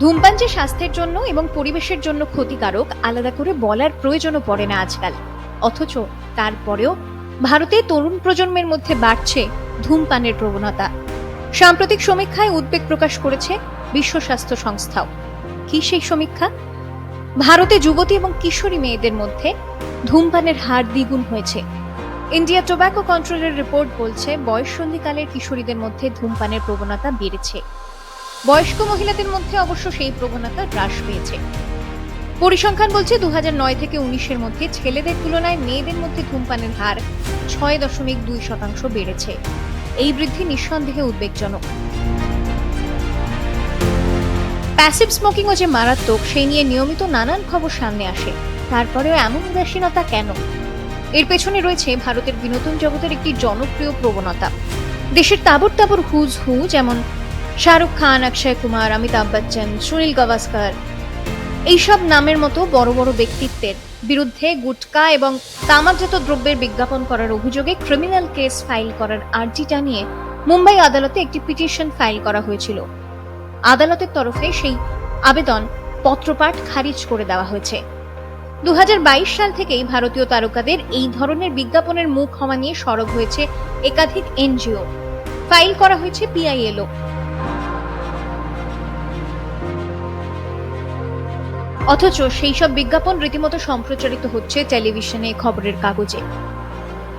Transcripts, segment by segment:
ধূমপান যে স্বাস্থ্যের জন্য এবং পরিবেশের জন্য ক্ষতিকারক আলাদা করে বলার প্রয়োজনও পড়ে না আজকাল। অথচ তারপরেও ভারতে তরুণ প্রজন্মের মধ্যে বাড়ছে ধূমপানের প্রবণতা। সাম্প্রতিক সমীক্ষায় উদ্বেগ প্রকাশ করেছে বিশ্ব স্বাস্থ্য সংস্থাও। কি সেই সমীক্ষা? ভারতে যুবতী এবং কিশোরী মেয়েদের মধ্যে ধূমপানের হার দ্বিগুণ হয়েছে। ইন্ডিয়া টোব্যাকো কন্ট্রোলের রিপোর্ট বলছে, বয়ঃসন্ধিকালের কিশোরীদের মধ্যে ধূমপানের প্রবণতা বেড়েছে। বয়স্ক মহিলাদের মধ্যে অবশ্য সেই প্রবণতা হ্রাস পেয়েছে। পরিসংখ্যান বলছে দু থেকে উনিশের মধ্যে ছেলেদের তুলনায় মেয়েদের মধ্যে ধূমপানের হার ছয় দশমিক দুই শতাংশ বেড়েছে। এই বৃদ্ধি নিঃসন্দেহে উদ্বেগজনক। প্যাসিভ স্মোকিংও যে মারাত্মক, সেই নিয়ে নিয়মিত নানান খবর সামনে আসে। তারপরেও এমন উদাসীনতা কেন? এর পেছনে রয়েছে ভারতের বিনোদন জগতের একটি জনপ্রিয় প্রবণতা। দেশের তাবর তাবর হুজ হু যেমন শাহরুখ খান, অক্ষয় কুমার, অমিতাভ বচ্চন, সুনীল গাভাস্কর। এইসব নামের মতো বড় বড় ব্যক্তিত্বের বিরুদ্ধে গুটকা এবং তামাকজাত দ্রব্যের বিজ্ঞাপন করার অভিযোগে ক্রিমিনাল কেস ফাইল করার আর্জিটা নিয়ে মুম্বাই আদালতে একটি পিটিশন ফাইল করা হয়েছিল। আদালতের তরফে সেই আবেদন পত্রপাঠ খারিজ করে দেওয়া হয়েছে। দু হাজার বাইশ সাল থেকেই ভারতীয় তারকাদের এই ধরনের বিজ্ঞাপনের মুখ হওয়া নিয়ে সরব হয়েছে একাধিক এনজিও। ফাইল করা হয়েছে পিআইএলও। অথচ সেই সব বিজ্ঞাপন রীতিমতো সম্প্রচারিত হচ্ছে টেলিভিশনে খবরের কাগজে।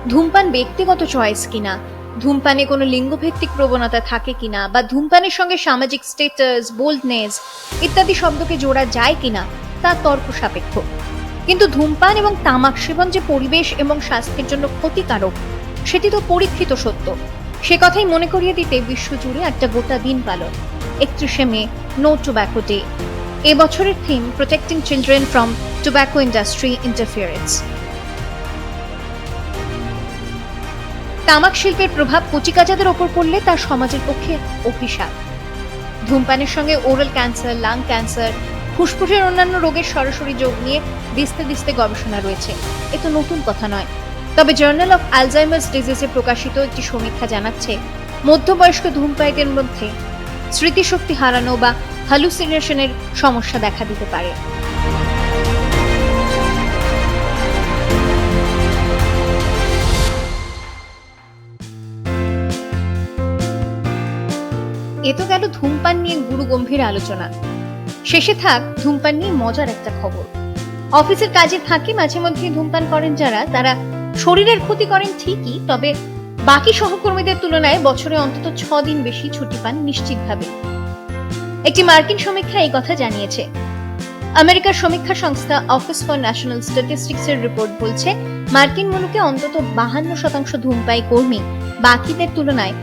ধূমপান ব্যক্তিগত চয়েস কিনা? ধূমপানে কোনো লিঙ্গভিত্তিক প্রবণতা থাকে কিনা? বা ধূমপানের সঙ্গে সামাজিক স্টেটাস বোল্ডনেস ইত্যাদি শব্দকে জোড়া যায় কিনা? তা তর্ক সাপেক্ষ। কিন্তু ধূমপান এবং তামাক সেবন যে পরিবেশ এবং স্বাস্থ্যের জন্য ক্ষতিকারক, সেটি তো পরীক্ষিত সত্য। সে কথাই মনে করিয়ে দিতে বিশ্বজুড়ে একটা গোটা দিন পালন। একত্রিশে মে নো টোব্যাকো ডে এবছরের theme protecting children from tobacco industry interference তামাক শিল্পের প্রভাব কচিকাচাদের ওপর পড়লে তা সমাজের পক্ষে অভিশাপ। ধূমপানের সঙ্গে ওরাল ক্যান্সার লাং ক্যান্সার ফুসফুসের অন্যান্য রোগের সরাসরি যোগ নিয়ে দিস্তে দিস্তে গবেষণা রয়েছে। এ তো নতুন কথা নয়। তবে জার্নাল অফ আলজাইমার্স ডিজিজে প্রকাশিত একটি সমীক্ষা জানাচ্ছে, মধ্যবয়স্ক ধূমপায়ীদের মধ্যে স্মৃতিশক্তি হারানো বা হ্যালুসিনেশনের সমস্যা দেখা দিতে পারে। এ তো গেল ধূমপান নিয়ে গুরু গম্ভীর আলোচনা। শেষে থাক, ধূমপান নিয়ে মজার একটা খবর। অফিসের কাজের ফাঁকে মাঝে মধ্যে ধূমপান করেন যারা। তারা শরীরের ক্ষতি করেন ঠিকই, তবে বাকি সহকর্মীদের তুলনায় বছরে অন্তত ছ দিন বেশি ছুটি পান নিশ্চিতভাবে। একটি মার্কিন সমীক্ষা এই কথা জানিয়েছে। আমেরিকার সমীক্ষা সংস্থা অফিস ফর ন্যাশনাল স্ট্যাটিস্টিক্স এর রিপোর্ট বলছে, মার্কিন মুলুকে অন্তত বাহান্ন শতাংশ ধূমপায়ী কর্মী বাকিদের তুলনায়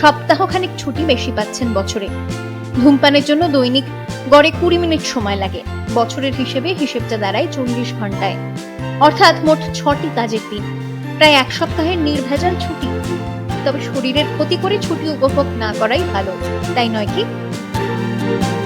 সপ্তাহখানিক ছুটি বেশি পাচ্ছেন বছরে। ধূমপানের জন্য দৈনিক গড়ে কুড়ি মিনিট সময় লাগে, বছরের হিসেবে হিসেবটা দাঁড়ায় চল্লিশ ঘন্টায় অর্থাৎ মোট ছটি কাজের দিন, প্রায় এক সপ্তাহের নির্ভেজাল ছুটি। তবে শরীরের ক্ষতি করে ছুটি উপভোগ না করাই ভালো, তাই নয় কি? Thank you.